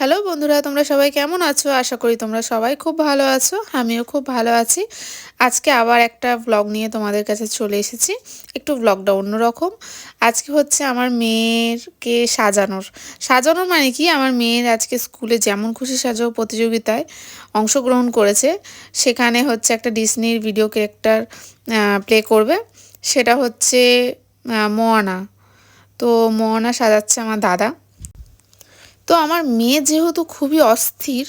Hello বন্ধুরা, তোমরা সবাই কেমন আছো? আশা করি তোমরা সবাই খুব ভালো আছো, আমিও খুব ভালো আছি। আজকে আবার একটা ব্লগ নিয়ে তোমাদের কাছে চলে এসেছি, একটু ব্লগটা অন্যরকম। আজকে হচ্ছে আমার মেয়েরকে সাজানোর। সাজানোর মানে কি? আমার মেয়ের আজকে স্কুলে যেমন খুশি সাজো প্রতিযোগিতায় অংশগ্রহণ করেছে, সেখানে হচ্ছে একটা ডিসনির ভিডিও ক্যারেক্টার প্লে করবে। সেটা হচ্ছে মোয়ানা। তো মোয়ানা সাজাচ্ছে আমার দাদা। তো আমার মেয়ে যেহেতু খুবই অস্থির,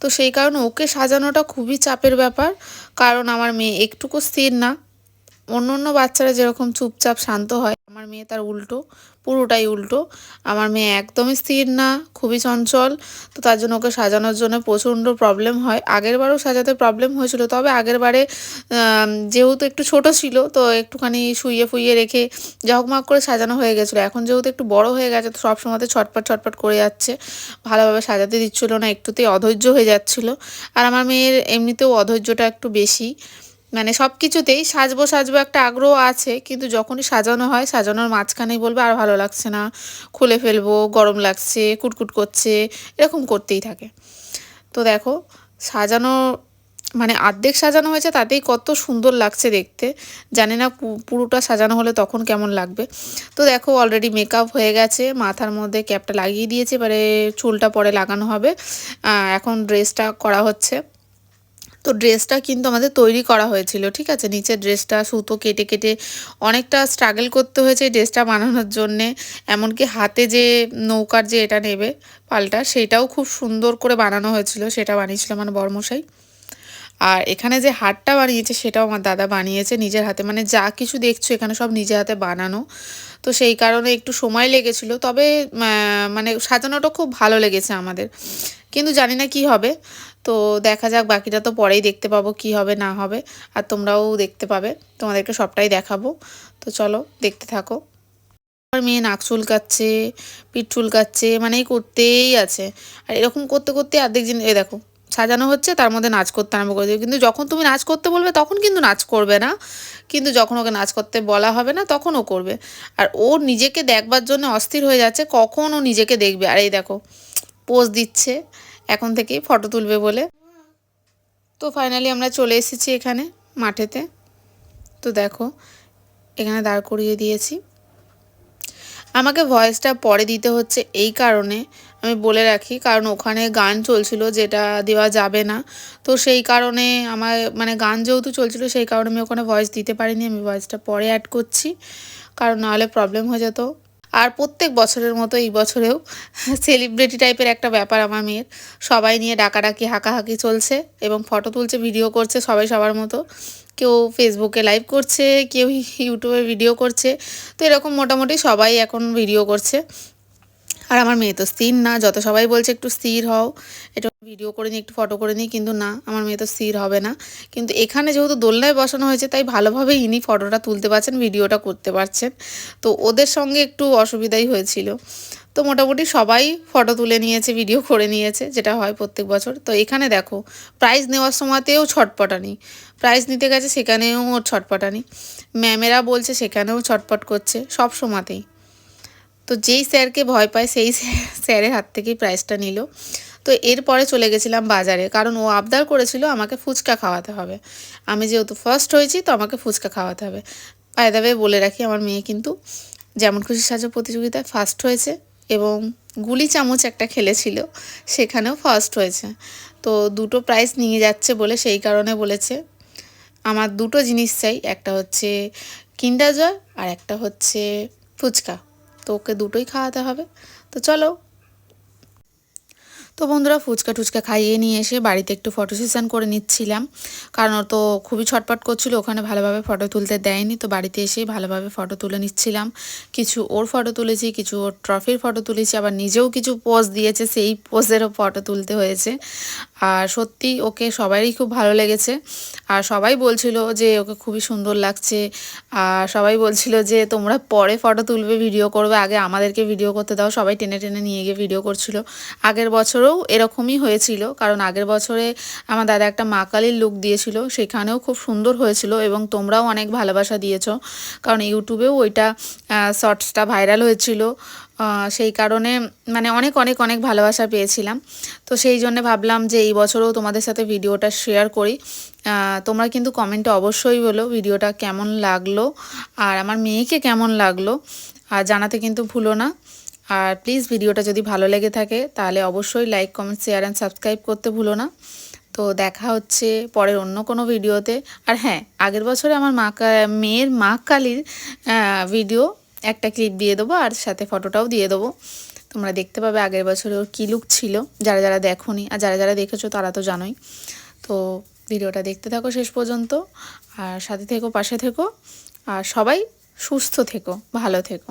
তো সেই কারণে ওকে সাজানোটা খুবই চাপের ব্যাপার। কারণ আমার মেয়ে একটুকু স্থির না। অন্য অন্য বাচ্চারা যেরকম চুপচাপ শান্ত হয়। আমার মেয়ে তার উল্টো, পুরোটাই উল্টো। আমার মেয়ে একদমই স্থির না, খুবই চঞ্চল, তো তার জন্য ওকে সাজানোর জন্য প্রচণ্ড প্রবলেম হয়। আগের বারও সাজাতে প্রবলেম হয়েছিল, তবে আগের বারে যেহেতু একটু ছোট ছিল, তো একটুখানি শুইয়ে ফুইয়ে রেখে জগমগ করে সাজানো হয়ে গেছিল। এখন যেহেতু একটু বড় হয়ে গেছে, তো সব সময়তে ছটপট ছটপট করে যাচ্ছে। ভালোভাবে সাজাতে দিচ্ছিল না, একটুতেই অধৈর্য হয়ে যাচ্ছিল। আর আমার মেয়ের এমনিতেও অধৈর্যটা একটু বেশি। মানে সব কিছুতেই সাজবো সাজবো একটা আগ্রহ আছে, কিন্তু যখনই সাজানো হয়, সাজানোর মাঝখানেই বলবে, আর ভালো লাগছে না। খুলে ফেলব, গরম লাগছে, কুটকুট করছে। এরকম করতেই থাকে। তো দেখো, সাজানো মানে আর্ধেক সাজানো হয়েছে, তাতেই কত সুন্দর লাগছে দেখতে। জানি না পুরোটা সাজানো হলে তখন কেমন লাগবে। তো দেখো অলরেডি মেকআপ হয়ে গেছে, মাথার মধ্যে ক্যাপটা লাগিয়ে দিয়েছে, এবারে চুলটা পরে লাগানো হবে। এখন ড্রেসটা করা হচ্ছে। তো ড্রেসটা কিন্তু আমাদের তৈরি করা হয়েছিল, ঠিক আছে? নিচের ড্রেসটা, সুতো কেটে কেটে অনেকটা স্ট্রাগল করতে হয়েছে ড্রেসটা বানানোর জন্যে। এমনকি হাতে যে নৌকার যে এটা নেবে পাল্টা, সেটাও খুব সুন্দর করে বানানো হয়েছিল, সেটা বানিয়েছিল আমার বর্মশাই। আর এখানে যে হারটা বানিয়েছে, সেটাও আমার দাদা বানিয়েছে নিজের হাতে। মানে যা কিছু দেখছ, এখানে সব নিজের হাতে বানানো। তো সেই কারণে একটু সময় লেগেছিল, তবে মানে সাজানোটা খুব ভালো লেগেছে আমাদের। কিন্তু জানি না কি হবে। তো দেখা যাক, বাকিটা তো পরেই দেখতে পাবো কি হবে, না হবে। আর তোমরাও দেখতে পাবে। তোমাদেরকে সবটাই দেখাবো। তো চলো, দেখতে থাকো। আমার মেয়ে নাক চুলকাচ্ছে, পিঠ চুলকাচ্ছে মানে এই করতেই আছে। আর এরকম করতে করতে অর্ধেক জিনিস এ দেখো, সাজানো হচ্ছে, তার মধ্যে নাচ করতে আরম্ভ করে দেবে কিন্তু যখন তুমি নাচ করতে বলবে, তখন কিন্তু নাচ করবে না। কিন্তু যখন ওকে নাচ করতে বলা হবে না, তখন ও করবে। আর ও নিজেকে দেখবার জন্য অস্থির হয়ে যাচ্ছে, কখন ও নিজেকে দেখবে। আর এই দেখো, পোজ দিচ্ছে। এখন থেকেই ফটো তুলবে বলে। তো ফাইনালি আমরা চলে এসেছি এখানে, মাঠেতে। তো দেখো, এখানে দাঁড় করিয়ে দিয়েছি। আমাকে ভয়েসটা পরে দিতে হচ্ছে এই কারণে, আমি বলে রাখি, কারণ ওখানে গান চলছিল যেটা দেওয়া যাবে না। তো সেই কারণে আমার মানে গান যেহেতু চলছিল সেই কারণে আমি ওখানে ভয়েস দিতে পারিনি, আমি ভয়েসটা পরে অ্যাড করছি। কারণ নাহলে প্রবলেম হয়ে যেত। আর প্রত্যেক বছরের মতো এই বছরেও সেলিব্রিটি টাইপের একটা ব্যাপার আমার মেয়ের। সবাই নিয়ে ডাকাডাকি, হাঁকাহাঁকি চলছে এবং ফটো তুলছে ভিডিও করছে সবাই সবার মতো। কেউ ফেসবুকে লাইভ করছে, কেউ ইউটিউবে ভিডিও করছে। তো এরকম মোটামুটি সবাই এখন ভিডিও করছে। আর আমার মেয়ে তো স্থির না, যত সবাই বলছে একটু স্থির হও, একটু ভিডিও করে নিই, একটু ফটো করে নিই, কিন্তু না, আমার মেয়ে তো স্থির হবে না। কিন্তু এখানে যেহেতু দোলনায় বসানো হয়েছে, তাই ভালোভাবে ইনি ফটোটা তুলতে পারছেন, ভিডিওটা করতে পারছেন। তো ওদের সঙ্গে একটু অসুবিধাই হয়েছিল। তো মোটামুটি সবাই ফটো তুলে নিয়েছে ভিডিও করে নিয়েছে, যেটা হয় প্রত্যেক বছর। তো এখানে দেখো প্রাইজ নেওয়ার সময়তেও ছটপটানি। প্রাইজ নিতে গেছে, সেখানেও ওর ছটপটানি। ম্যামেরা বলছে, সেখানেও ছটপট করছে, সব সময়তেই। তো যেই স্যারকে ভয় পায়, সেই স্যারের হাত থেকেই প্রাইজটা নিল। তো এরপরে চলে গেছিলাম বাজারে, কারণ ও আবদার করেছিল আমাকে ফুচকা খাওয়াতে হবে। আমি যেহেতু ফার্স্ট হয়েছি, তো আমাকে ফুচকা খাওয়াতে হবে। পায়দাবে বলে রাখি, আমার মেয়ে কিন্তু যেমন খুশি সাজো প্রতিযোগিতায় ফার্স্ট হয়েছে এবং গুলি চামচ একটা খেলেছিল, সেখানেও ফার্স্ট হয়েছে। তো দুটো প্রাইজ নিয়ে যাচ্ছে বলে সেই কারণে বলেছে। আমার দুটো জিনিস চাই, একটা হচ্ছে কিন্ডার জয় আর একটা হচ্ছে ফুচকা। তো ওকে দুটোই খাওয়াতে হবে। তো চলো তো বন্ধুরা ফুচকা টুচকা খাইয়ে নিয়ে এসে বাড়িতে একটু ফটো সেশন করে নিচ্ছিলাম। কারণ তো খুবই ছটপট করছিল, ওখানে ভালোভাবে ফটো তুলতে দেয়নি, তো বাড়িতে এসেই ভালোভাবে ফটো তুলে নিচ্ছিলাম। কিছু ওর ফটো তুলেছি, কিছু ওর ট্রফির ফটো তুলেছি, আবার নিজেও কিছু পোজ দিয়েছে, সেই পোজেরও ফটো তুলতে হয়েছে। আর সত্যি ওকে সবারই খুব ভালো লেগেছে। আর সবাই বলছিল যে ওকে খুবই সুন্দর লাগছে। আর সবাই বলছিল যে তোমরা পরে ফটো তুলবে ভিডিও করবে, আগে আমাদেরকে ভিডিও করতে দাও। সবাই টেনে টেনে নিয়ে গিয়ে ভিডিও করছিল। আগের বছরেও এরকমই হয়েছিল। কারণ আগের বছরে আমার দাদা একটা মা কালীর লুক দিয়েছিল, সেখানেও খুব সুন্দর হয়েছিল এবং তোমরাও অনেক ভালোবাসা দিয়েছ। কারণ ইউটিউবেও ওইটা শর্টসটা ভাইরাল হয়েছিল। সেই কারণে মানে অনেক অনেক অনেক ভালোবাসা পেয়েছিলাম। তো সেই জন্য ভাবলাম যে এই বছরও তোমাদের সাথে ভিডিওটা শেয়ার করি। তোমরা কিন্তু কমেন্টে অবশ্যই বলো ভিডিওটা কেমন লাগল, আর আমার মেয়েকে কেমন লাগল, আর জানাতে কিন্তু ভুলো না। আর প্লিজ ভিডিওটা যদি ভালো লেগে থাকে, তাহলে অবশ্যই like comment share and subscribe করতে ভুলো না। তো দেখা হচ্ছে পরের অন্য কোনো ভিডিওতে। আর হ্যাঁ আগের বছরে আমার মা মেয়ের মা কালীর ভিডিও একটা ক্লিপ দিয়ে দেবো আর সাথে ফটোটাও দিয়ে দেবো। তোমরা দেখতে পাবে আগের বছরে ওর কী লুক ছিল। যারা যারা দেখোনি আর যারা যারা দেখেছ, তারা তো জানোই। তো ভিডিওটা দেখতে থাকো শেষ পর্যন্ত আর সাথে থেকো, পাশে থেকো। আর সবাই সুস্থ থেকো, ভালো থেকো।